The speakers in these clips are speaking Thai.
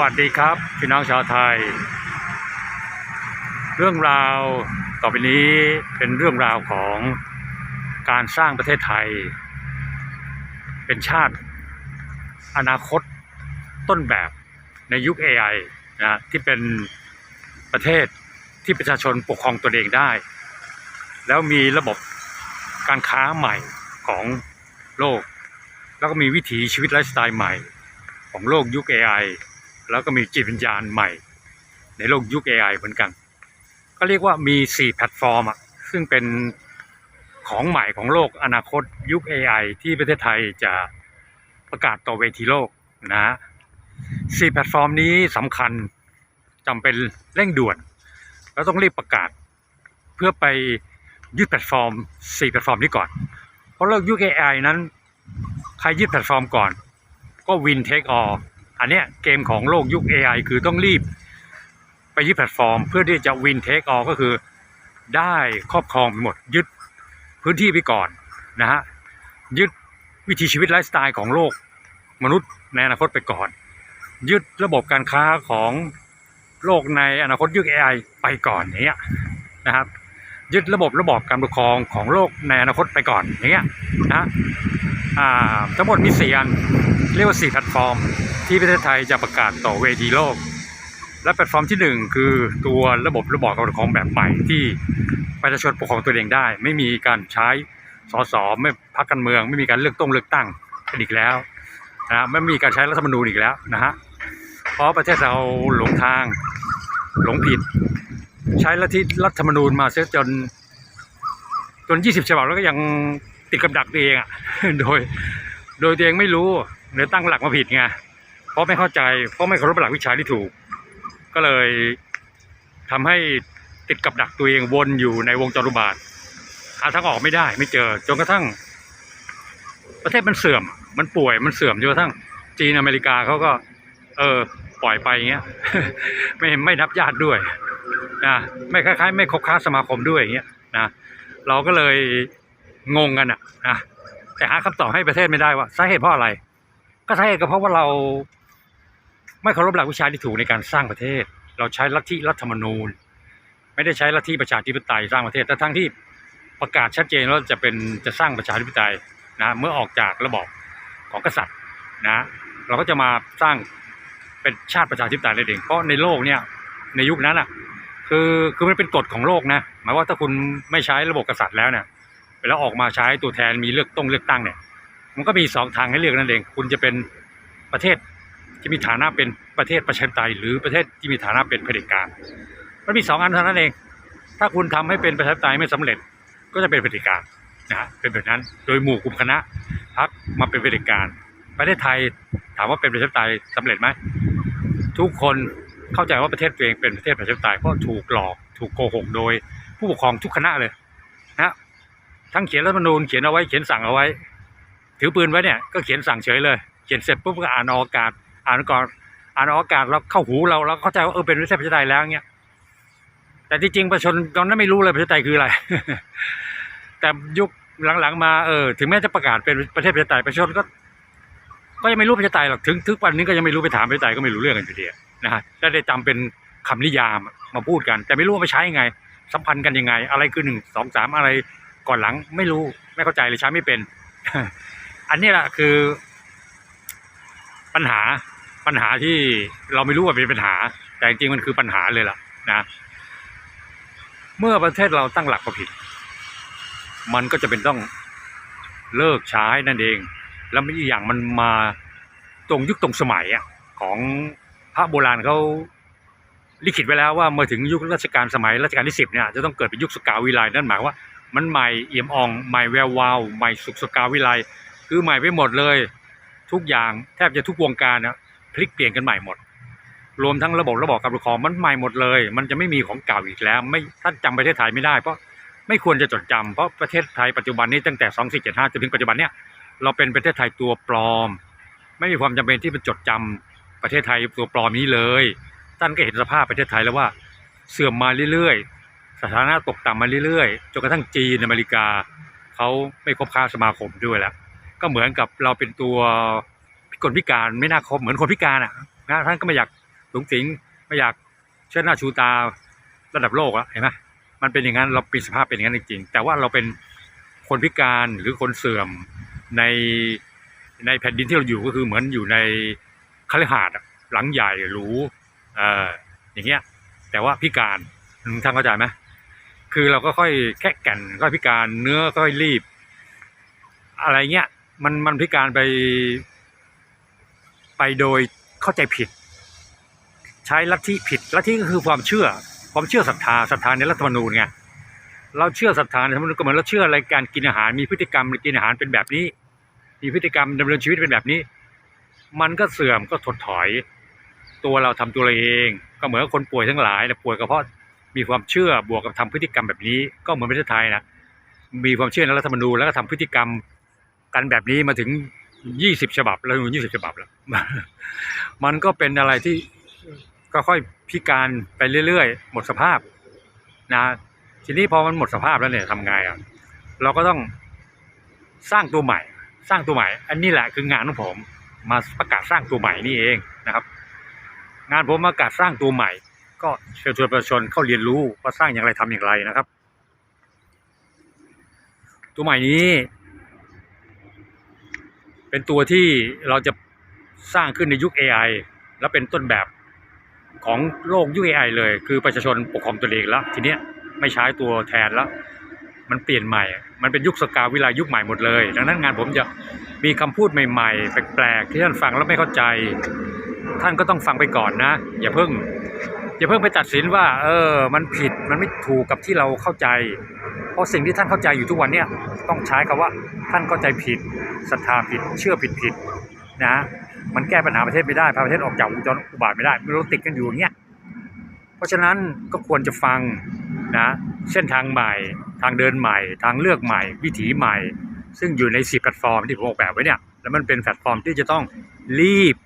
วัสดีครับพี่น้องชาวไทย เรื่องราวต่อไปนี้เป็นเรื่องราวของการสร้างประเทศไทย เป็นชาติอนาคตต้นแบบในยุค AI นะที่เป็นประเทศที่ประชาชนปกครองตัวเองได้ แล้วมีระบบการค้าใหม่ของโลก แล้วก็มีวิถีชีวิตไลฟ์สไตล์ใหม่ของโลกยุค AI แล้วก็มีจิตวิญญาณใหม่ ในโลกยุค AI เหมือนกัน ก็เรียกว่ามี 4 แพลตฟอร์มอะซึ่งเป็นของใหม่ของโลกอนาคตยุค AI ที่ประเทศไทยจะประกาศต่อเวทีโลกนะฮะสี่แพลตฟอร์มนี้สำคัญจำเป็นเร่งด่วน แล้วต้องรีบประกาศ เพื่อไปยึดแพลตฟอร์ม4แพลตฟอร์มนี้ก่อน เพราะโลกยุค AI นั้น ใครยึดแพลตฟอร์มก่อน ก็วินเทคออ อันเนี้ยเกมของโลกยุค AI คือต้องรีบไปยึดแพลตฟอร์ม เพื่อที่จะวินเทคออก็คือได้ครอบครองไปหมดยึดพื้นที่ไปก่อนนะฮะยึดวิถีชีวิตไลฟ์สไตล์ของโลกมนุษย์ในอนาคตไปก่อน ยึดระบบการค้าของโลกในอนาคตยุค AI ไปก่อนอย่างเงี้ยนะครับยึดระบบระบอบการปกครองของโลกในอนาคตไปก่อนอย่างเงี้ยนะอ่าทั้งหมดมีสี่อันเรียกว่า4แพลตฟอร์ม ที่ประเทศไทยจะประกาศต่อเวทีโลก และแพลตฟอร์มที่ 1 คือตัวระบบระบอบการปกครองแบบใหม่ที่ประชาชนปกครองตัวเองได้ ไม่มีการใช้สสไม่พักการเมือง ไม่มีการเลือกต้งเลือกตั้งกันอีกแล้วนะไม่มีการใช้รัฐธรรมนูญอีกแล้วนะฮะเพราะประเทศเราหลงทางหลงผิด ใช้ลัทธิรัฐธรรมนูญมาเสียจนจน 20 ฉบับแล้วก็ยังติดกับดักตัวเองอะโดย โดยตัวเองไม่รู้เลยตั้งหลักมาผิดไง เพราะไม่เข้าใจ เพราะไม่เคารพหลักวิชาที่ถูก ก็เลยทำให้ติดกับดักตัวเองวนอยู่ในวงจรุบาทหาทางออกไม่ได้ ไม่เจอ จนกระทั่ง ประเทศมันเสื่อม มันป่วยมันเสื่อมจนกระทั่ง จีนอเมริกาเขาก็ เออ ปล่อยไปเงี้ย ไม่ไม่นับญาติด้วยนะไม่คล้ายๆ ไม่คบค้าสมาคมด้วยอย่างเงี้ยนะเราก็เลยงงกันอะนะแต่หาคำตอบให้ประเทศไม่ได้ว่าสาเหตุเพราะอะไร ก็สาเหตุก็เพราะว่าเรา ไม่เคารพหลักวิชาที่ถูกในการสร้างประเทศ เราใช้ลัทธิรัฐธรรมนูญ ไม่ได้ใช้ลัทธิประชาธิปไตยสร้างประเทศแต่ทั้งที่ประกาศชัดเจนว่าจะเป็นจะสร้างประชาธิปไตยนะเมื่อออกจากระบอบของกษัตริย์นะเราก็จะมาสร้างเป็นชาติประชาธิปไตยได้เองเพราะในโลกเนี่ยในยุคนั้นอะคือคือมันเป็นกฎของโลกนะหมายว่าถ้าคุณไม่ใช้ระบบกษัตริย์แล้วเนี่ยแล้วออกมาใช้ตัวแทนมีเลือกต้องเลือกตั้งเนี่ย มันก็มีสองทางให้เลือกนั่นเอง คุณจะเป็นประเทศ ที่มีฐานะเป็นประเทศประชาธิปไตยหรือประเทศที่มีฐานะเป็นเผด็จการมันมีสองอันเท่านั้นเอง ถ้าคุณทำให้เป็นประชาธิปไตยไม่สำเร็จก็จะเป็นเผด็จการนะเป็นแบบนั้นโดยหมู่กลุ่มคณะพักมาเป็นเผด็จการ ประเทศไทยถามว่าเป็นประชาธิปไตยสำเร็จไหมทุกคนเข้าใจว่าประเทศตัวเองเป็นประเทศประชาธิปไตยเพราะถูกหลอกถูกโกหกโดย ผู้ปกครองทุกคณะเลยนะทั้งเขียนรัฐธรรมนูญเขียนเอาไว้เขียนสั่งเอาไว้ ถือปืนไว้เนี่ยก็เขียนสั่งเฉยเลย เขียนเสร็จปุ๊บก็อ่านออกอากาศ อ่านก่อนอ่านออกอากาศแล้วเข้าหูเราแล้วเข้าใจว่าเออเป็นประชาธิปไตยแล้วเงี้ยแต่ที่จริงประชาชนตอนนั้นไม่รู้เลยประชาธิปไตยคืออะไร แต่ยุคหลังๆมาเออถึงแม้จะประกาศเป็นประเทศประชาธิปไตยประชาชนก็ ก็ยังไม่รู้ประชาธิปไตยหรอกถึงทุกวันนี้ก็ยังไม่รู้ไปถามประชาธิปไตยก็ไม่รู้เรื่องกันอยู่ดีนะฮะได้ได้จำเป็นคำนิยามมาพูดกัน แต่ไม่รู้ว่าไปใช้ยังไง สัมพันธ์กันยังไง อะไรคือหนึ่งสองสามอะไรก่อนหลังไม่รู้ไม่เข้าใจเลยใช้ไม่เป็น อันนี้แหละคือ ปัญหา ปัญหาที่เราไม่รู้ว่าเป็นปัญหา แต่จริงมันคือปัญหาเลยล่ะนะ เมื่อประเทศเราตั้งหลักผิด มันก็จะเป็นต้องเลิกใช้นั่นเอง แล้วอีกอย่างมันมาตรงยุคตรงสมัยอะของพระโบราณเขาลิขิตไว้แล้วว่าเมื่อถึงยุครัชกาลสมัยรัชกาลที่สิบเนี่ยจะต้องเกิดเป็นยุคสกาวิไลนั่นหมายว่ามันใหม่เอี่ยมอ่องใหม่แวววาวใหม่สุขสกาวิไลคือใหม่ไปหมดเลย ทุกอย่างแทบจะทุกวงการนะ พลิกเปลี่ยนกันใหม่หมด รวมทั้งระบบระบบการปกครองมันใหม่หมดเลย มันจะไม่มีของเก่าอีกแล้ว ไม่ท่านจำประเทศไทยไม่ได้เพราะไม่ควรจะจดจำเพราะประเทศไทยปัจจุบันนี้ตั้งแต่ 2475จนถึงปัจจุบันเนี่ยเราเป็นประเทศไทยตัวปลอม ไม่มีความจำเป็นที่เป็นจดจำประเทศไทยตัวปลอมนี้เลย ท่านก็เห็นสภาพประเทศไทยแล้วว่าเสื่อมมาเรื่อยๆ สถานะตกต่ำมาเรื่อยๆ จนกระทั่งจีนอเมริกาเขาไม่คบค้าสมาคมด้วยแล้ว ก็เหมือนกับเราเป็นตัว พิกลพิการไม่น่าคบเหมือนคนพิการอะนะท่านก็ไม่อยากสูงสิงไม่อยากเชิดหน้าชูตาระดับโลกแล้วเห็นไหมมันเป็นอย่างนั้นเราปีสภาพเป็นอย่างนั้นจริงๆแต่ว่าเราเป็นคนพิการหรือคนเสื่อมในในแผ่นดินที่เราอยู่ก็คือเหมือนอยู่ในคาสน์อะหลังใหญ่หรูเอ่ออย่างเงี้ย แต่ว่าพิการท่านเข้าใจไหมคือเราก็ค่อยแค่แก่นก็พิการเนื้อก็ค่อยรีบ อะไรเงี้ยมันมันพิการไป ไปโดยเข้าใจผิด ใช้ลัทธิผิดลัทธิก็คือความเชื่อ ความเชื่อศรัทธาศรัทธาในรัฐธรรมนูญไงเราเชื่อศรัทธาในรัฐธรรมนูญก็เหมือนเราเชื่ออะไรการกินอาหาร มีพฤติกรรมกินอาหารเป็นแบบนี้ มีพฤติกรรมดำเนินชีวิตเป็นแบบนี้ มันก็เสื่อมก็ถดถอย ตัวเราทำตัวเราเอง ก็เหมือนคนป่วยทั้งหลายนะป่วยก็เพราะมีความเชื่อบวกกับทำพฤติกรรมแบบนี้ ก็เหมือนประเทศไทยนะมีความเชื่อในรัฐธรรมนูญแล้วก็ทำพฤติกรรมกันแบบนี้มาถึง ยี่สิบฉบับแล้วยี่สิบฉบับแล้ว มันก็เป็นอะไรที่ก็ค่อยพิการไปเรื่อยๆ หมดสภาพนะทีนี้พอมันหมดสภาพแล้วเนี่ยทำไงอะเราก็ต้องสร้างตัวใหม่ สร้างตัวใหม่ อันนี้แหละคืองานของผมมาประกาศสร้างตัวใหม่นี่เองนะครับ งานผมประกาศสร้างตัวใหม่ ก็เชิญชวนประชาชนเข้าเรียนรู้ว่าสร้างอย่างไรทำอย่างไรนะครับ ตัวใหม่นี้ เป็นตัวที่เราจะสร้างขึ้นในยุค AI และเป็นต้นแบบของโลกยุค AI เลย คือประชาชนปกครองตัวเองแล้ว ทีเนี้ยไม่ใช้ตัวแทนแล้ว มันเปลี่ยนใหม่ มันเป็นยุคสกาวิไลยุคใหม่หมดเลย ดังนั้นงานผมจะมีคำพูดใหม่ๆ แปลกๆ ที่ท่านฟังแล้วไม่เข้าใจ ท่านก็ต้องฟังไปก่อนนะ อย่าเพิ่ง อย่าเพิ่งไปตัดสินว่า เออ มันผิดมันไม่ถูกกับที่เราเข้าใจ เพราะสิ่งที่ท่านเข้าใจอยู่ทุกวันเนี่ยต้องใช้คำว่าท่านเข้าใจผิดศรัทธาผิด เชื่อผิดผิดนะมันแก้ปัญหาประเทศไม่ได้พาประเทศออกจากวงจรอุบาทไม่ได้ไม่รู้ติดกันอยู่อย่างเงี้ยเพราะฉะนั้นก็ควรจะฟังนะเส้นทางใหม่ ทางเดินใหม่ ทางเลือกใหม่ วิถีใหม่ ซึ่งอยู่ในสิแพลตฟอร์มที่ผมออกแบบไว้เนี่ยแล้วมันเป็นแพลตฟอร์มที่จะต้องรีบ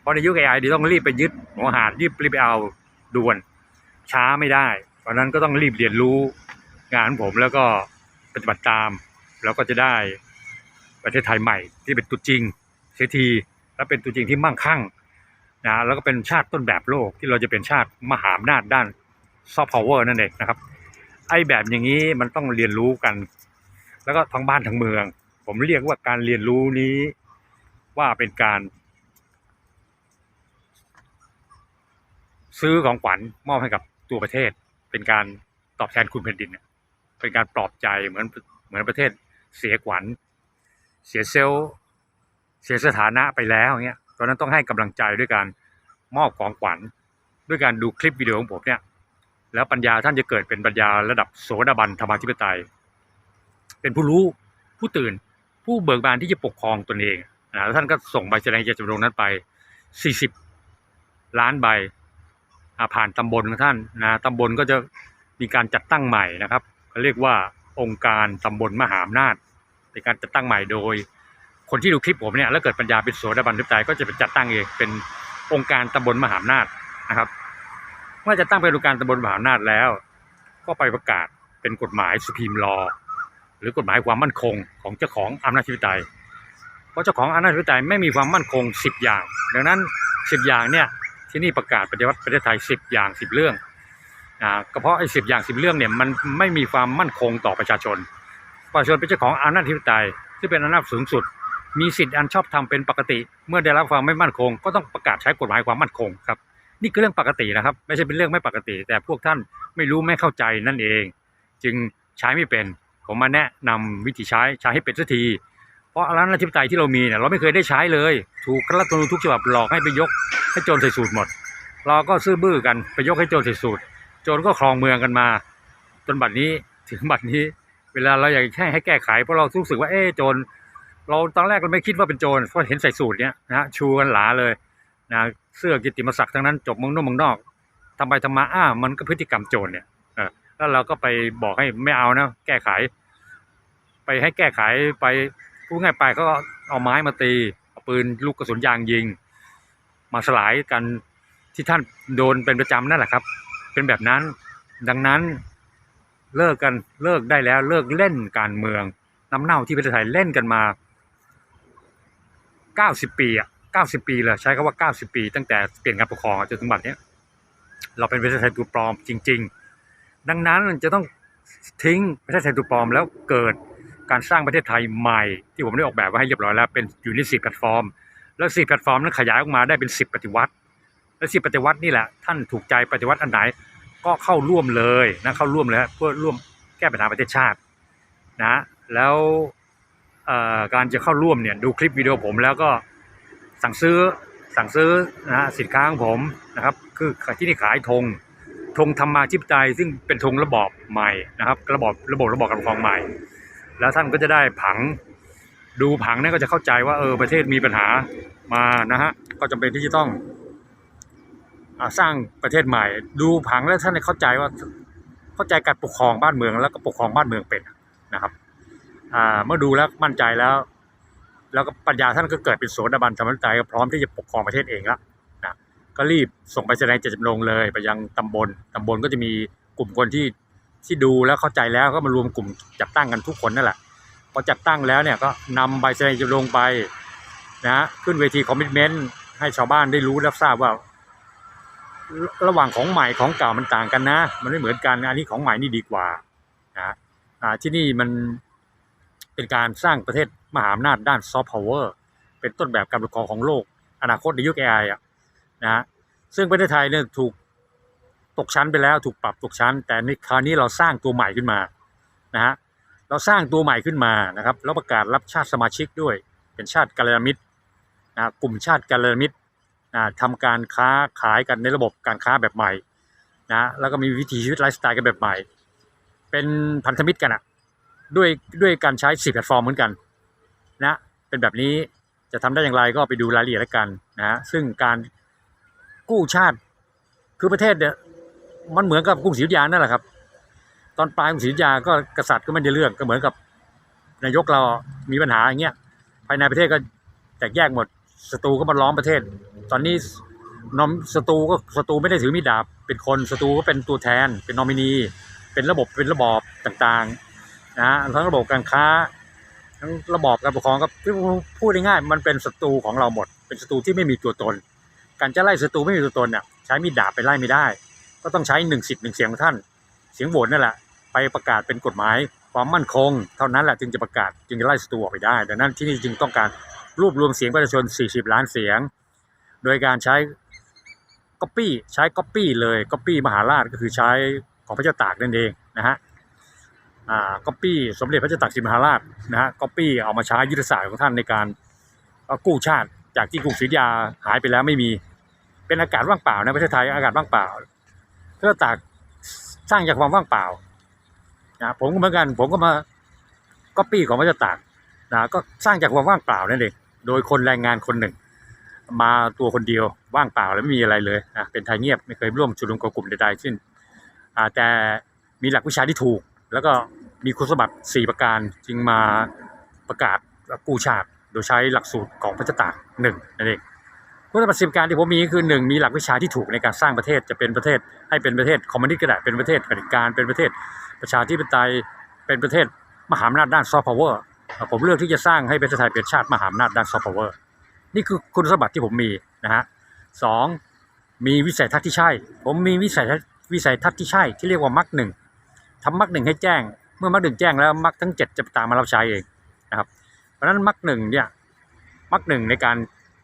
เพราะในยุค AI ดีต้องรีบไปยึดหัวหาดรีบรีบไปเอา ด่วน ช้าไม่ได้ เพราะนั้นก็ต้องรีบเรียนรู้งานผมแล้วก็ปฏิบัติตาม แล้วก็จะได้ประเทศไทยใหม่ที่เป็นตัวจริงเสียทีและเป็นตัวจริงที่มั่งคั่งนะแล้วก็เป็นชาติต้นแบบโลกที่เราจะเป็นชาติมหาอำนาจด้านซอฟต์พาวเวอร์นั่นเองนะครับ ไอ้แบบอย่างนี้มันต้องเรียนรู้กัน แล้วก็ทั้งบ้านทั้งเมือง ผมเรียกว่าการเรียนรู้นี้ว่าเป็นการ ซื้อของขวัญมอบให้กับตัวประเทศ เป็นการตอบแทนคุณแผ่นดิน เป็นการปลอบใจเหมือนเหมือนประเทศเสียขวัญ เสียเซลเสียสถานะไปแล้วเงี้ยตอนนั้นต้องให้กำลังใจด้วยการมอบของขวัญ ด้วยการดูคลิปวิดีโอของผมเนี่ย แล้วปัญญาท่านจะเกิดเป็นปัญญาระดับโสดาบันธรรมาธิปไตย เป็นผู้รู้ผู้ตื่นผู้เบิกบานที่จะปกครองตนเองนะแล้วท่านก็ส่งใบแสดงเจจำนงนั้นไป 40 ล้านใบ ผ่านตำบลของท่านนะตำบลก็จะมีการจัดตั้งใหม่นะครับเขาเรียกว่าองค์การตำบลมหาอำนาจเป็นการจัดตั้งใหม่โดย คนที่ดูคลิปผมเนี่ยแล้วเกิดปัญญาเป็นโสดาบันทิปไตยก็จะเป็นจัดตั้งเองเป็นองค์การตำบลมหาอำนาจนะครับเมื่อจะตั้งเป็นองค์การตำบลมหาอำนาจแล้ว ก็ไปประกาศเป็นกฎหมายสุพีมลอหรือกฎหมายความมั่นคงของเจ้าของอำนาจธิปไตยเพราะเจ้าของอำนาจธิปไตยไม่มีความมั่นคง 10 อย่าง ดังนั้น 10 อย่างเนี่ย ที่นี่ประกาศปฏิวัติประเทศไทย 10 อย่าง 10 เรื่องอ่าก็เพราะไอ้สิอย่าง 10 เรื่องเนี่ยมันไม่มีความมั่นคงต่อประชาชน ประชาชนเป็นเจ้าของอำนาจธิปไตยที่เป็นอำนาจสูงสุด มีสิทธิอันชอบธรรมเป็นปกติ เมื่อได้รับความไม่มั่นคง ก็ต้องประกาศใช้กฎหมายความมั่นคงครับนี่คือเรื่องปกตินะครับ ไม่ใช่เป็นเรื่องไม่ปกติ แต่พวกท่านไม่รู้ไม่เข้าใจนั่นเอง จึงใช้ไม่เป็น ผมมาแนะนำวิธีใช้ใช้ให้เป็นสักที เพราะร้านอธิปไตยที่เรามีเนี่ยเราไม่เคยได้ใช้เลย ถูกรัฐธรรมนูญทุกฉบับหลอกให้ไปยกให้โจรใส่สูตรหมด เราก็ซื่อบื้อกันไปยกให้โจรใส่สูตร โจรก็ครองเมืองกันมา จนบัดนี้ถึงบัดนี้ เวลาเราอยากแค่ให้แก้ไขเพราะเรารู้สึกว่าเอ๊โจรเราตอนแรกเราไม่คิดว่าเป็นโจรเพราะเห็นใส่สูตรเนี้ยนะชูกันหลาเลยนะเสื้อกิตติมศักดิ์ทั้งนั้นจบเมืองนอกเมืองนอกทำไปทำมาอ้ามันก็พฤติกรรมโจรเนี่ยแล้วเราก็ไปบอกให้ไม่เอานะ แก้ไข ไปให้แก้ไขไป พูดง่ายไปก็เอาไม้มาตีเอาปืนลูกกระสุนยางยิง มาสลายกันที่ท่านโดนเป็นประจำนั่นแหละครับ เป็นแบบนั้นดังนั้นเลิกกันเลิกได้แล้วเลิกเล่นการเมืองน้ำเน่าที่ประเทศไทยเล่นกันมา 90 ปีอะ90 ปีเลยใช้คำว่า 90 ปี ตั้งแต่เปลี่ยนการปกครองจนถึงบัดเนี้ยเราเป็นประเทศไทยตัวปลอมจริง ๆ ดังนั้นจะต้องทิ้งประเทศไทยตัวปลอมแล้วเกิด การสร้างประเทศไทยใหม่ ที่ผมได้ออกแบบไว้ให้เรียบร้อยแล้วเป็นอยู่ในสี่แพลตฟอร์ม แล้วสี่แพลตฟอร์มนั้นขยายออกมาได้เป็นสิบปฏิวัติ และสิบปฏิวัตินี่แหละ ท่านถูกใจปฏิวัติอันไหนก็เข้าร่วมเลยนะเข้าร่วมเลยเพื่อร่วมแก้ปัญหาประเทศชาตินะแล้วการจะเข้าร่วมเนี่ยดูคลิปวิดีโอผมแล้วก็สั่งซื้อสั่งซื้อนะสินค้าของผมนะครับคือที่นี่ขายธงธงธรรมาธิปไตยซึ่งเป็นธงระบอบใหม่นะครับ ระบอบระบบระบอบการปกครองใหม่ แล้วท่านก็จะได้ผัง ดูผังเนี่ยก็จะเข้าใจว่าเออประเทศมีปัญหามานะฮะก็จำเป็นที่จะต้องอสร้างประเทศใหม่ ดูผังแล้วท่านจะเข้าใจว่าเข้าใจการปกครองบ้านเมือง แล้วก็ปกครองบ้านเมืองเป็นนะครับอ่าเมื่อดูแล้วมั่นใจแล้ว แล้วก็ปัญญาท่านก็เกิดเป็นโสดาบันธรรมใจก็พร้อมที่จะปกครองประเทศเองแล้วนะก็รีบส่งไปแสดงเจตจำนงเลย ไปยังตำบลตำบลก็จะมีกลุ่มคนที่ ที่ดูแล้วเข้าใจแล้วก็มารวมกลุ่มจัดตั้งกันทุกคนนั่นแหละพอจัดตั้งแล้วเนี่ยก็นำใบแสดงจะลงไปนะฮะขึ้นเวทีคอมมิชเมนต์ให้ชาวบ้านได้รู้รับทราบว่า ระหว่างของใหม่ของเก่ามันต่างกันนะ มันไม่เหมือนกันอันนี้ของใหม่นี่ดีกว่านะฮะอ่าที่นี่มันเป็นการสร้างประเทศมหาอำนาจด้านซอฟต์พาวเวอร์เป็นต้นแบบการปกครองของโลก อนาคตในยุค AI อะนะฮะซึ่งประเทศไทยเนี่ยถูก ตกชั้นไปแล้วถูกปรับตกชั้น แต่ในคราวนี้เราสร้างตัวใหม่ขึ้นมานะฮะเราสร้างตัวใหม่ขึ้นมานะครับแล้วประกาศรับชาติสมาชิกด้วย เป็นชาติกัลยาณมิตรนะกลุ่มชาติกัลยาณมิตรนะทำการค้าขายกันในระบบการค้าแบบใหม่นะแล้วก็มีวิถีชีวิตไลฟ์สไตล์กันแบบใหม่ เป็นพันธมิตรกันอะด้วยด้วยการใช้สี่แพลตฟอร์มเหมือนกันนะเป็นแบบนี้จะทำได้อย่างไรก็ไปดูรายละเอียดแล้วกันนะฮะซึ่งการกู้ชาติคือประเทศเนี่ย มันเหมือนกับกรุงศรีอยุธยานั่นแหละครับ ตอนปลายกรุงศรีอยุธยาก็กษัตริย์ก็ไม่ได้เรื่องก็เหมือนกับนายกเรามีปัญหาอย่างเงี้ยภายในประเทศก็แตกแยกหมดศัตรูก็มาล้อมประเทศ ตอนนี้นอมศัตรูก็ศัตรูไม่ได้ถือมีดดาบ เป็นคนศัตรูก็เป็นตัวแทน เป็นนอมินี เป็นระบบเป็นระบอบต่างๆนะทั้งระบบการค้าทั้งระบอบการปกครองก็พูดง่ายๆมันเป็นศัตรูของเราหมด เป็นศัตรูที่ไม่มีตัวตน การจะไล่ศัตรูไม่มีตัวตนเนี่ยใช้มีดดาบไปไล่ไม่ได้ ก็ต้องใช้หนึ่งสิทธิ์หนึ่งเสียงของท่าน เสียงโหวตนั่นแหละไปประกาศเป็นกฎหมายความมั่นคง เท่านั้นแหละจึงจะประกาศจึงจะไล่ศัตรูออกไปได้ ดังนั้นที่นี่จึงต้องการรวบรวมเสียงประชาชน 40 ล้านเสียง โดยการใช้ก๊อปปี้ใช้ก๊อปปี้เลยก๊อปปี้มหาราชก็คือใช้ของพระเจ้าตากนั่นเองนะฮะอ่าก๊อปปี้สมเด็จพระเจ้าตากสินมหาราชนะฮะก๊อปปี้เอามาใช้ยุทธศาสตร์ของท่านในการกู้ชาติจากที่กรุงศรีอยาหายไปแล้วไม่มี เป็นอากาศว่างเปล่าในประเทศไทยอากาศว่างเปล่า เจ้าตากสร้างจากความว่างเปล่านะผมก็เหมือนกัน ผมก็มาก๊อปปี้ของพระเจ้าตากนะก็สร้างจากความว่างเปล่านั่นเองโดยคนแรงงานคนหนึ่ง มาตัวคนเดียวว่างเปล่าแล้วไม่มีอะไรเลยนะเป็นไทยเงียบไม่เคยร่วมชุมนุมกับกลุ่มใดๆขึ้นแต่มีหลักวิชาที่ถูก แล้วก็มีคุณสมบัติ4ประการจึงมาประกาศกู้ชาติโดยใช้หลักสูตรของพระเจ้าตากหนึ่งนั่นเอง คุณสมบัติสิบการที่ผมมีคือหนึ่งมีหลักวิชาที่ถูกในการสร้างประเทศจะเป็นประเทศให้เป็นประเทศคอมมิวนิสต์ก็ได้เป็นประเทศเผด็จการเป็นประเทศประชาธิปไตยเป็นประเทศมหาอำนาจด้านซอฟต์พาวเวอร์ผมเลือกที่จะสร้างให้ประเทศไทยเป็นชาติมหาอำนาจด้านซอฟต์พาวเวอร์นี่คือคุณสมบัติที่ผมมีนะฮะสองมีวิสัยทัศน์ที่ใช่ ผมมีวิสัยทัศน์วิสัยทัศน์ที่ใช่ที่เรียกว่ามักหนึ่งทำมักหนึ่งให้แจ้ง เมื่อมักหนึ่งแจ้งแล้วมักทั้งเจ็ดจะตามมารับใช้เองนะครับเพราะฉะนั้นมักหนึ่งเนี่ยมักหนึ่งในการ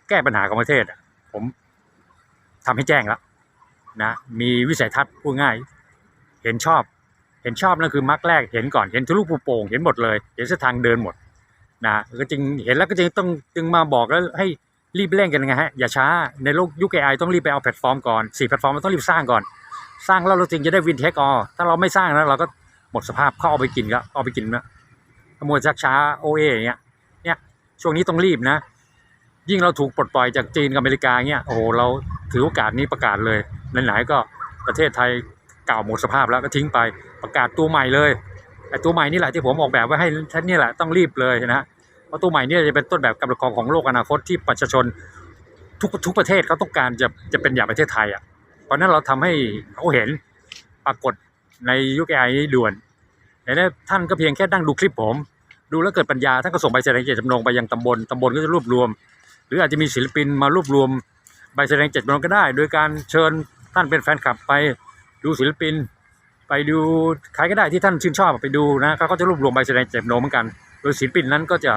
แก้ปัญหาของประเทศ ผมทำให้แจ้งแล้วนะ มีวิสัยทัศน์พูดง่าย เห็นชอบ เห็นชอบนั่นคือมักแรกเห็นก่อนเห็นทะลุปูโป่งเห็นหมดเลยเห็นเส้นทางเดินหมดนะก็จึงเห็นแล้วก็จึงต้องจึงมาบอกแล้วให้รีบเร่งกันไงฮะอย่าช้าในโลกยุคไอต้องรีบไปเอาแพลตฟอร์มก่อนสี่แพลตฟอร์มมันต้องรีบสร้างก่อน สร้างแล้วเราจึงจะได้วินเทคออถ้าเราไม่สร้างนะเราก็หมดสภาพเข้าเอาไปกินก็เอาไปกินนะขโมยชักช้าโอเออย่างเงี้ยเนี่ยช่วงนี้ต้องรีบนะ ยิ่งเราถูกปลดปล่อยจากจีนกับอเมริกาเงี้ยโอ้โหเราถือโอกาสนี้ประกาศเลยไหนๆก็ประเทศไทยเก่าหมดสภาพแล้วก็ทิ้งไปประกาศตัวใหม่เลยไอ้ตัวใหม่นี่แหละที่ผมออกแบบไว้ให้ท่านนี่แหละต้องรีบเลยนะเพราะตัวใหม่นี่จะเป็นต้นแบบการปกครองของโลกอนาคตที่ประชาชนทุกทุกประเทศเขาต้องการจะจะเป็นอย่างประเทศไทยอะเพราะนั้นเราทำให้เขาเห็นปรากฏในยุคไอนี้ด่วนเห็นไหมท่านก็เพียงแค่นั่งดูคลิปผม ดูแล้วเกิดปัญญาท่านก็ส่งใบแสดงเจตจำนงไปยังตำบลตำบลก็จะรวบรวม รืออาจจะมีศิลปินมารวบรวมใบแสดงเจตจำนงก็ได้ โดยการเชิญท่านเป็นแฟนคลับไปดูศิลปิน ไปดูใครก็ได้ที่ท่านชื่นชอบไปดูนะเขาก็จะรวบรวมใบแสดงเจตจำนงเหมือนกัน โดยศิลปินนั้นก็จะ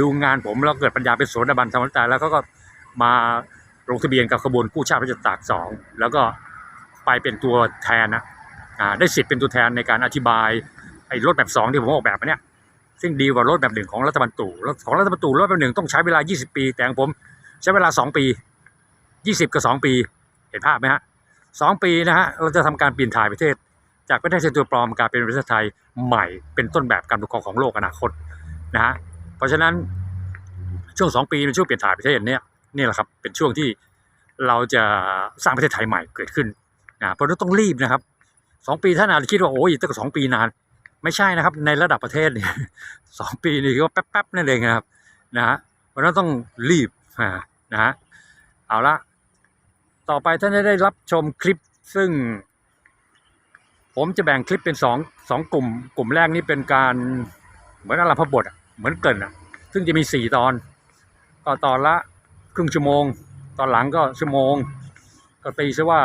ดูงานผมแล้วเกิดปัญญาเป็นโสดาบันธรรมตาแล้วเขาก็มาลงทะเบียนกับขบวนกู้ชาติพระจ้าตากสองแล้วก็ไปเป็นตัวแทนนะได้สิทธิ์เป็นตัวแทนในการอธิบายไอ้รถแบบสองที่ผมออกแบบมาเนี่ย ซึ่งดีกว่ารถแบบหนึ่งของรัฐบาลตู่ของรัฐบาลตู่รถแบบหนึ่งต้องใช้เวลา 20 ปี แต่ของผมใช้เวลา 2 ปี 20 กับ 2 ปี เห็นภาพไหมฮะสองปีนะฮะเราจะทำการเปลี่ยนถ่ายประเทศ จากประเทศเชนตัวปลอมกลายเป็นประเทศไทยใหม่เป็นต้นแบบการปกครองของโลกอนาคตนะฮะเพราะฉะนั้นช่วงสองปีเป็นช่วงเปลี่ยนถ่ายประเทศเนี่ยนี่แหละครับเป็นช่วงที่เราจะสร้างประเทศไทยใหม่เกิดขึ้นนะเพราะฉะนั้นต้องรีบนะครับสองปีท่านอาจจะคิดว่าโอ้ยตั้งสองปีนาน ไม่ใช่นะครับในระดับประเทศเนี่ยสองปีนี่ก็แป๊บๆนั่นเองนะครับนะฮะเพราะนั้นต้องรีบนะฮะเอาละต่อไปท่านจะได้รับชมคลิปซึ่ง ผมจะแบ่งคลิปเป็นสองสองกลุ่ม กลุ่มแรกนี่เป็นการเหมือนอารัมพบทเหมือนเกินอะ ซึ่งจะมีสี่ตอนก็ตอนละครึ่งชั่วโมง ตอนหลังก็ชั่วโมง ก็ตีซะว่า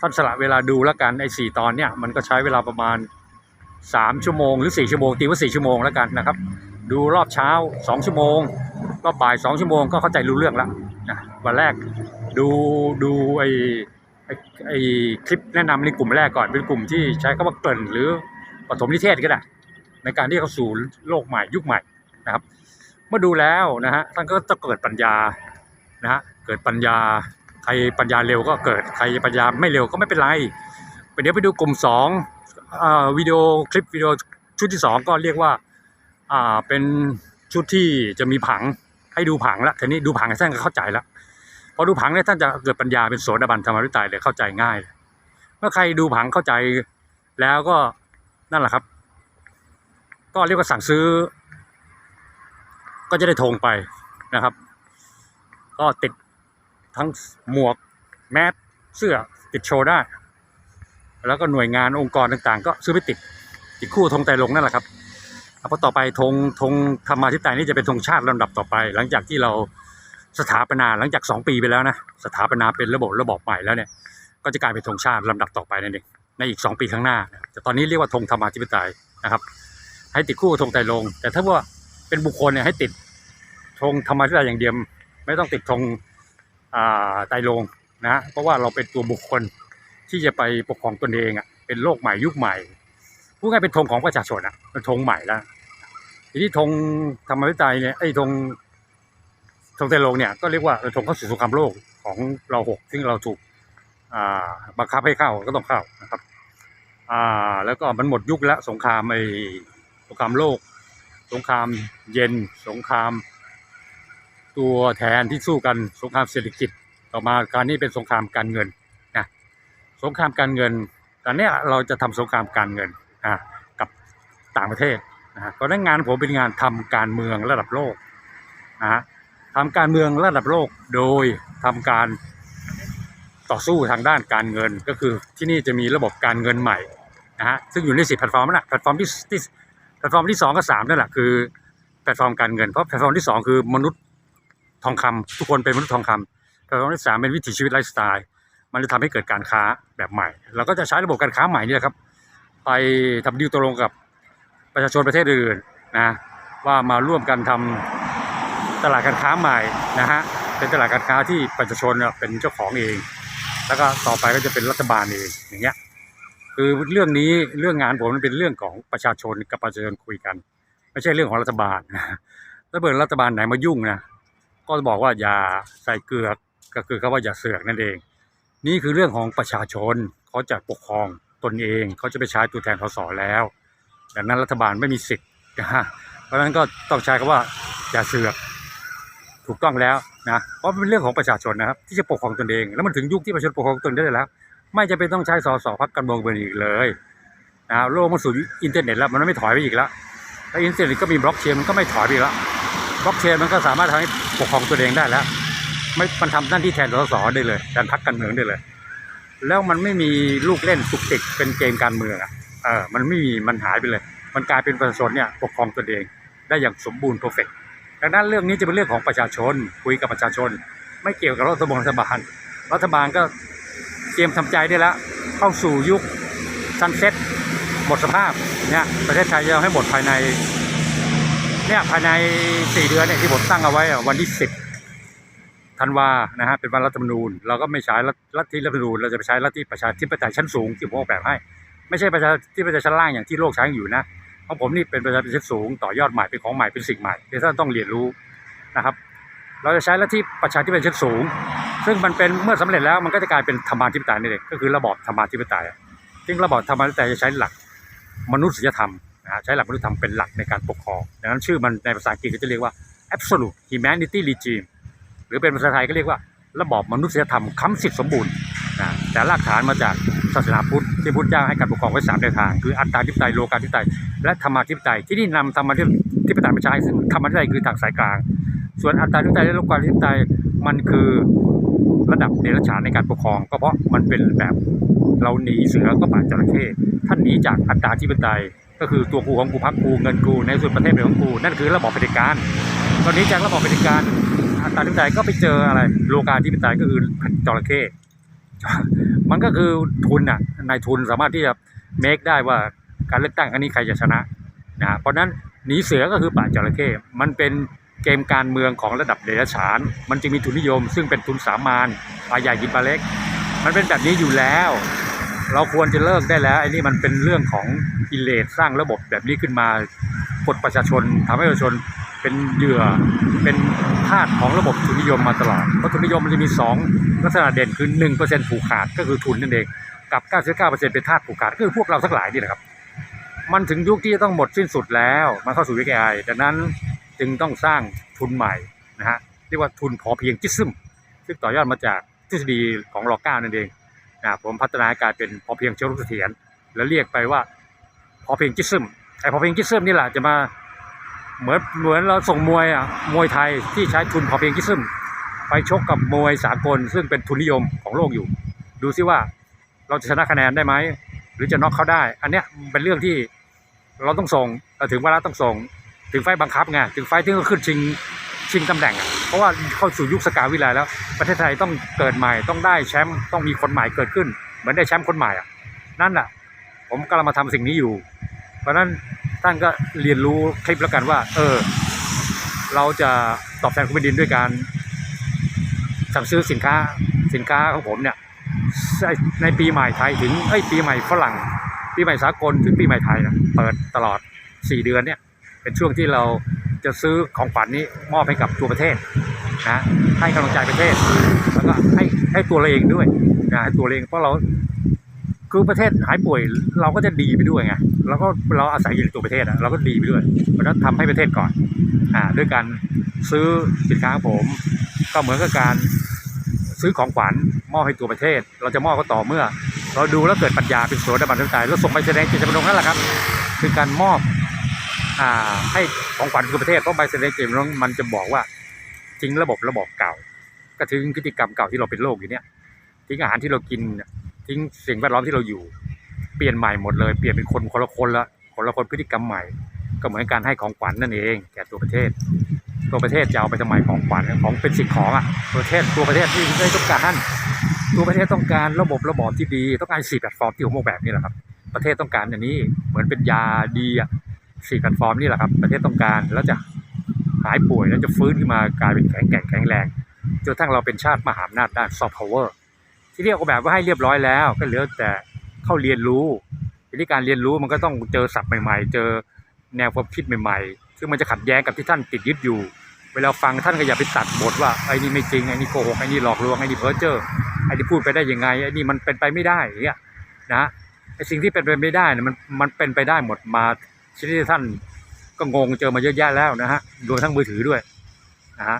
ท่านสละเวลาดูแล้วกันไอ้สี่ตอนเนี่ยมันก็ใช้เวลาประมาณ สามชั่วโมงหรือสี่ชั่วโมงตีว่าสี่ชั่วโมงแล้วกันนะครับ ดูรอบเช้าสองชั่วโมง รอบบ่ายสองชั่วโมงก็เข้าใจรู้เรื่องแล้วนะวันแรกดูดูไอไอไอคลิปแนะนำในกลุ่มแรกก่อนเป็นกลุ่มที่ใช้คำว่าเกริ่นหรือปฐมนิเทศก็ได้ ในการที่เข้าสู่โลกใหม่ยุคใหม่นะครับ เมื่อดูแล้วนะฮะท่านก็จะเกิดปัญญานะฮะเกิดปัญญาใครปัญญาเร็วก็เกิดใครปัญญาไม่เร็วก็ไม่เป็นไรไปเดี๋ยวไปดูกลุ่มสอง วิดีโอคลิปวิดีโอชุดที่สองก็เรียกว่าอ่าเป็นชุดที่จะมีผังให้ดูผังละทีนี้ดูผังท่านก็เข้าใจล้วพอดูผังเนี่ยท่านจะเกิดปัญญาเป็นโสดาบันธรรมวิตายเลยเข้าใจง่ายเลยเมื่อใครดูผังเข้าใจแล้วก็นั่นแหละครับ ก็เรียกว่าสั่งซื้อ ก็จะได้ธงไปนะครับ ก็ติดทั้งหมวกแมสเสื้อติดโชว์ได้ แล้วก็หน่วยงานองค์กรต่างๆ ก็ซื้อไปติดติดคู่ธงไตรลงนั่นแหละครับเพราะต่อไปธงธงธรรมาธิปไตยนี่จะเป็นธงชาติลำดับต่อไป หลังจากที่เราสถาปนาหลังจากสองปีไปแล้วนะสถาปนาเป็นระบบระบอบใหม่แล้วเนี่ย ก็จะกลายเป็นธงชาติลำดับต่อไปนั่นเองในอีกสองปีข้างหน้าแต่ตอนนี้เรียกว่าธงธรรมาธิปไตยนะครับ ให้ติดคู่ธงไตรลงแต่ถ้าว่าเป็นบุคคลเนี่ยให้ติดธงธรรมาธิปไตยอย่างเดียวไม่ต้องติดธงอ่าไตรลงนะเพราะว่าเราเป็นตัวบุคคล ที่จะไปปกครองตนเองอะเป็นโลกใหม่ยุคใหม่พูดง่ายเป็นธงของประชาชนอะเป็นธงใหม่แล้วทีนี้ธงธรรมาธิปไตยเนี่ยไอ้ธงธงไตรลงเนี่ยก็เรียกว่าธงเข้าสู่สงครามโลกของเราหกซึ่งเราถูกอ่าบังคับให้เข้าก็ต้องเข้านะครับอ่าแล้วก็มันหมดยุคแล้วสงครามไอ้สงครามโลก สงครามเย็น สงคราม ตัวแทนที่สู้กันสงครามเศรษฐกิจ ต่อมาการนี้เป็นสงครามการเงิน สงครามการเงิน ตอนนี้เราจะทำสงครามการเงินอ่ากับต่างประเทศนะฮะเพราะฉะนั้นงานผมเป็นงานทำการเมืองระดับโลกนะฮะทำการเมืองระดับโลกโดยทำการต่อสู้ทางด้านการเงินก็คือที่นี่จะมีระบบการเงินใหม่นะฮะซึ่งอยู่ในสิบแพลตฟอร์มนั่นแหละแพลตฟอร์มที่ที่แพลตฟอร์มที่สองกับสามนั่นแหละคือแพลตฟอร์มการเงินเพราะแพลตฟอร์มที่สองคือมนุษย์ทองคำทุกคนเป็นมนุษย์ทองคำแพลตฟอร์มที่สามเป็นวิถีชีวิตไลฟ์สไตล์ มันจะทำให้เกิดการค้าแบบใหม่ เราก็จะใช้ระบบการค้าใหม่นี่แหละครับ ไปทำดีลตกลงกับประชาชนประเทศอื่นนะว่ามาร่วมกันทำตลาดการค้าใหม่นะฮะเป็นตลาดการค้าที่ประชาชนเป็นเจ้าของเอง แล้วก็ต่อไปก็จะเป็นรัฐบาลเองอย่างเงี้ยคือเรื่องนี้เรื่องงานผมมันเป็นเรื่องของประชาชนกับประชาชนคุยกัน ไม่ใช่เรื่องของรัฐบาลถ้าเกิดรัฐบาลไหนมายุ่งนะก็จะบอกว่าอย่าใส่เกลือกก็คือเขาว่าอย่าเสือกนั่นเอง นี่คือเรื่องของประชาชนเขาจะปกครองตนเองเขาจะไปใช้ตัวแทนสสแล้ว ดังนั้นรัฐบาลไม่มีสิทธิ์นะฮะเพราะฉะนั้นก็ต้องใช้คำว่าอย่าเสือกถูกต้องแล้วนะเพราะเป็นเรื่องของประชาชนนะครับ ที่จะปกครองตนเอง แล้วมันถึงยุคที่ประชาชนปกครองตนได้แล้ว ไม่จะเป็นต้องใช้สสพักการเมืองเป็นอีกเลยนะโลกมันสู่อินเทอร์เน็ตแล้วมันไม่ถอยไปอีกแล้วแล้วอินเทอร์เน็ตก็มีบล็อกเชนมันก็ไม่ถอยไปอีกแล้วบล็อกเชนมันก็สามารถทำให้ปกครองตัวเองได้แล้ว ไม่มันทำหน้าที่แทนสสได้เลยแทนพักการเมืองได้เลย แล้วมันไม่มีลูกเล่นสุกติกเป็นเกมการเมืองอะเออมันไม่มีมันหายไปเลย มันกลายเป็นประชาชนเนี่ยปกครองตัวเองได้อย่างสมบูรณ์เพอร์เฟกดังนั้นเรื่องนี้จะเป็นเรื่องของประชาชน คุยกับประชาชน ไม่เกี่ยวกับรัฐบาลรัฐบาลรัฐบาลก็เตรียมทำใจได้แล้ว เข้าสู่ยุคซันเซ็ตหมดสภาพเนี่ยประเทศไทยจะให้หมดภายในเนี่ยภายในสี่เดือนเนี่ยที่ผมตั้งเอาไว้อวันที่สิบ ธันวานะฮะเป็นวันรัฐธรรมนูญเราก็ไม่ใช้รัฐที่รัฐธรรมนูญเราจะไปใช้รัฐที่ประชาธิปไตยชั้นสูงที่ผมออกแบบให้ ไม่ใช่ประชาธิปไตยชั้นล่างอย่างที่โลกใช้อยู่นะของผมนี่เป็นประชาธิปไตยชั้นสูงต่อยอดใหม่เป็นของใหม่เป็นสิ่งใหม่ที่ท่านต้องเรียนรู้นะครับ เราจะใช้ลัทธิประชาธิปไตยชั้นสูง ซึ่งมันเป็นเมื่อสำเร็จแล้วมันก็จะกลายเป็นธรรมาธิปไตยนี่เองก็คือระบอบธรรมาธิปไตยซึ่งระบอบธรรมาธิปไตยจะใช้หลักมนุษยธรรมนะฮะใช้หลักมนุษยธรรมเป็นหลักในการปกครองดังนั้นชื่อมันในภาษาอังกฤษก็จะเรียกว่า absolute humanity regime หรือเป็นภาษาไทยก็เรียกว่า ระบอบมนุษยธรรมค้ำสิทธิสมบูรณ์นะแต่รากฐานมาจากศาสนาพุทธที่พุทธเจ้าให้การปกครองไว้สามแนวทาง คืออัตตาธิปไตยโลกาธิปไตยและธรรมาธิปไตยที่นี่นำธรรมาธิปไตยมาใช้ซึ่งธรรมาธิปไตยคือทางสายกลาง ส่วนอัตตาธิปไตยและโลกาธิปไตยมันคือระดับเดรัจฉานในการปกครอง ก็เพราะมันเป็นแบบเราหนีเสือก็ป่าจระเข้ท่านหนีจากอัตตาธิปไตย ก็คือตัวกูของกูพักกูเงินกูในส่วนประเทศเป็นของกู นั่นคือระบอบเผด็จการตอนนี้จากระบอบเผด็จการ อัตตาธิปไตยก็ไปเจออะไรโลกาธิปไตยก็คือจระเข้มันก็คือทุนอะนายทุนสามารถที่จะเมคได้ว่าการเลือกตั้งครั้งนี้ใครจะชนะนะเพราะนั้นหนีเสือก็คือป่าจระเข้มันเป็นเกมการเมืองของระดับเดรัจฉาน มันจึงมีทุนนิยม ซึ่งเป็นทุนสามานปลาใหญ่กินปลาเล็ก มันเป็นแบบนี้อยู่แล้ว เราควรจะเลิกได้แล้วไอ้นี่มันเป็นเรื่องของกิเลสสร้างระบบแบบนี้ขึ้นมากดประชาชนทำให้ประชาชน เป็นเหยื่อเป็นทาสของระบบทุนนิยมมาตลอดเพราะทุนนิยมมันจะมีสองลักษณะเด่นคือ 1%ผูกขาดก็คือทุนนั่นเอง กับ 99%เป็นทาสผูกขาดก็คือพวกเราทั้งหลายนี่แหละครับ มันถึงยุคที่จะต้องหมดสิ้นสุดแล้ว มันเข้าสู่ยุค AI ดังนั้นจึงต้องสร้างทุนใหม่นะฮะเรียกว่าทุนพอเพียงจิซึมซึ่งต่อยอดมาจากทฤษฎีของลอก้านั่นเองนะผมพัฒนากลายเป็นพอเพียงเชิงรุกเสถียรแล้วเรียกไปว่าพอเพียงจิซึมไอ้พอเพียงจิซึมนี่แหละจะมา เหมือนเหมือนเราส่งมวยอะมวยไทยที่ใช้ทุนพอเพียงจิซึมไปชกกับมวยสากล ซึ่งเป็นทุนนิยมของโลกอยู่ ดูซิว่าเราจะชนะคะแนนได้ไหมหรือจะน็อกเขาได้ อันเนี้ยเป็นเรื่องที่เราต้องส่งถึงเวลาต้องส่ง ถึงไฟบังคับไงถึงไฟที่ก็ขึ้นชิงชิงตำแหน่งอะเพราะว่าเข้าสู่ยุคสกาวิไลแล้ว ประเทศไทยต้องเกิดใหม่ต้องได้แชมป์ต้องมีคนใหม่เกิดขึ้น เหมือนได้แชมป์คนใหม่อะนั่นแหละผมกำลังมาทำสิ่งนี้อยู่ เพราะฉะนั้น ท่านก็เรียนรู้คลิปแล้วกันว่า เออ เราจะตอบแทนคุณแผ่นดินด้วยการ สั่งซื้อสินค้าสินค้าของผมเนี่ย ในปีใหม่ไทยถึงเอ้ปีใหม่ฝรั่ง ปีใหม่สากลถึงปีใหม่ไทยนะเปิดตลอด 4 เดือนเนี่ย เป็นช่วงที่เราจะซื้อของขวัญนี้มอบให้กับตัวประเทศนะให้กำลังใจประเทศแล้วก็ให้ให้ตัวเราเองด้วยนะให้ตัวเราเองเพราะเรา คือประเทศหายป่วยเราก็จะดีไปด้วยไงแล้วก็เราอาศัยอยู่ในตัวประเทศอะเราก็ดีไปด้วยเพราะฉะนั้นทำให้ประเทศก่อนอ่าด้วยการซื้อสินค้าผม ก็เหมือนกับการซื้อของขวัญมอบให้ตัวประเทศ เราจะมอบก็ต่อเมื่อ เราดูแล้วเกิดปัญญาเป็นโสดาบันทั้งใจแล้วส่งไปแสดงเจตจำนงนั่นแหละครับ คือการมอบอ่าให้ของขวัญคือประเทศเพราะใบแสดงเจตจำนงมันจะบอกว่าทิ้งระบบระบบเก่า ก็ทิ้งพฤติกรรมเก่าที่เราเป็นโรคอยู่เนี่ยทิ้งอาหารที่เรากิน ทิ้งสิ่งแวดล้อมที่เราอยู่ เปลี่ยนใหม่หมดเลย เปลี่ยนเป็นคนคนละคนละคนละคนพฤติกรรมใหม่ ก็เหมือนการให้ของขวัญนั่นเองแก่ตัวประเทศ ตัวประเทศจะเอาไปทำไมของขวัญของเป็นสิ่งของอะประเทศตัวประเทศที่ได้ต้องการตัวประเทศต้องการระบบระบอบที่ดี ต้องการสี่แพลตฟอร์มที่ผมบอกแบบนี้แหละครับ ประเทศต้องการอย่างนี้เหมือนเป็นยาดีอะสี่แพลตฟอร์มนี่แหละครับ ประเทศต้องการแล้วจะหายป่วยแล้วจะฟื้นขึ้นมากลายเป็นแข็งแกร่งแข็งแรงจนทั่งเราเป็นชาติมหาอำนาจด้านซอฟต์พาวเวอร์ ที่เรียกออกแบบว่าให้เรียบร้อยแล้ว ก็เหลือแต่เข้าเรียนรู้ทีนี้การเรียนรู้มันก็ต้องเจอศัพท์ใหม่ ๆ เจอแนวความคิดใหม่ ๆ ซึ่งมันจะขัดแย้งกับที่ท่านติดยึดอยู่ เวลาฟังท่านก็อย่าไปตัดบทว่าไอ้นี่ไม่จริงไอ้นี่โกหกไอ้นี่หลอกลวงไอ้นี่เพ้อเจ้อไอ้นี่พูดไปได้ยังไงไอ้นี่มันเป็นไปไม่ได้อย่างเงี้ยนะไอ้สิ่งที่เป็นไปไม่ได้นี่มันมันเป็นไปได้หมดมาชนิดที่ท่านก็งงเจอมาเยอะแยะแล้วนะฮะรวมทั้งมือถือด้วยนะฮะ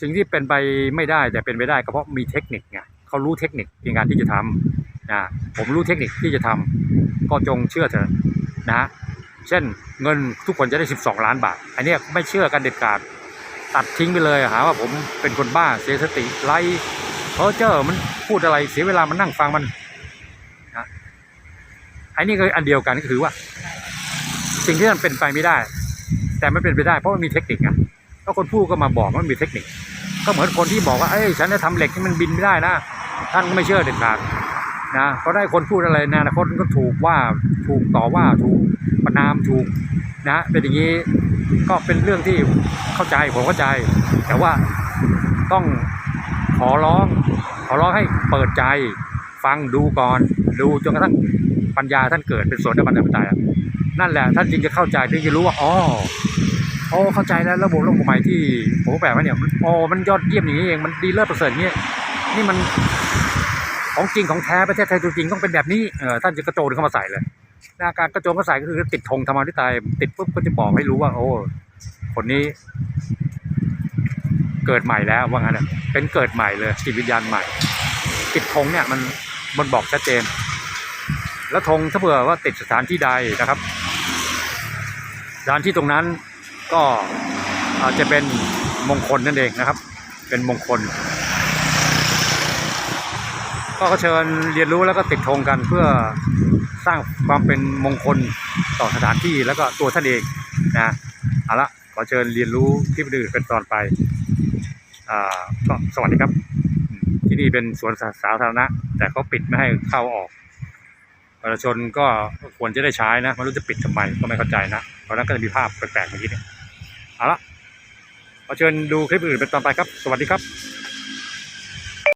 สิ่งที่เป็นไปไม่ได้แต่เป็นไปได้ก็เพราะมีเทคนิคไง เขารู้เทคนิคในการที่จะทำนะผมรู้เทคนิคที่จะทำก็จงเชื่อเถอะนะเช่นเงินทุกคนจะได้ 12 ล้านบาท อันนี้ไม่เชื่อกันเด็ดขาด ตัดทิ้งไปเลยหาว่าผมเป็นคนบ้าเสียสติไล่เพอเจอมันพูดอะไรเสียเวลามันนั่งฟังมันนะอันนี้ก็อันเดียวกันก็คือว่า สิ่งที่มันเป็นไปไม่ได้ แต่มันเป็นไปได้เพราะมันมีเทคนิคไงแล้วคนพูดก็มาบอกว่ามันมีเทคนิค ก็เหมือนคนที่บอกว่าเอ้ยฉันจะทำเหล็กให้มันบินไม่ได้นะ ท่านก็ไม่เชื่อเด็ดขาดนะเพราะได้คนพูดอะไรในอนาคตก็ถูกว่าถูกต่อว่าถูกประนามถูกนะเป็นอย่างนี้ก็เป็นเรื่องที่เข้าใจผมเข้าใจ แต่ว่าต้องขอร้องขอร้องให้เปิดใจฟังดูก่อน ดูจนกระทั่งปัญญาท่านเกิดเป็นส่วนในปัญญาปัญญานั่นแหละท่านจึงจะเข้าใจถึงจะรู้ว่าอ๋อโอ้เข้าใจแล้วระบบระบบใหม่ที่ผมแบบว่าเนี่ยมันโอ้มันยอดเยี่ยมอย่างนี้เองมันดีเลิศประเสริฐอย่างนี้ นี่มันของจริงของแท้ประเทศไทยตัวจริงต้องเป็นแบบนี้เออท่านจะกระโจนเข้ามาใส่เลยหน้าการกระโจนเข้าใส่ก็คือติดธงธรรมาธิไตยติดปุ๊บก็จะบอกให้รู้ว่า โอ้คนนี้ เกิดใหม่แล้วว่างั้นเป็นเกิดใหม่เลยจิตวิญญาณใหม่ ติดธงเนี่ยมันมันบอกชัดเจน แล้วธงถ้าเผื่อว่าติดสถานที่ใดนะครับสถานที่ตรงนั้นก็อาจจะเป็นมงคลนั่นเองนะครับ เป็นมงคล ก็เชิญเรียนรู้แล้วก็ติดธงกันเพื่อสร้างความเป็นมงคลต่อสถานที่แล้วก็ตัวท่านเองนะเอาละขอเชิญเรียนรู้ที่อื่นเป็นตอนไปอ่าก็สวัสดีครับ ที่นี่เป็นสวนสาธารณะ แต่เขาปิดไม่ให้เข้าออกประชาชนก็ควรจะได้ใช้นะไม่รู้จะปิดทำไมก็ไม่เข้าใจนะเพราะฉะนั้นก็จะมีภาพแปลกๆอย่างนี้เนี่ยเอาละขอเชิญดูคลิปอื่นเป็นตอนไปครับ สวัสดีครับ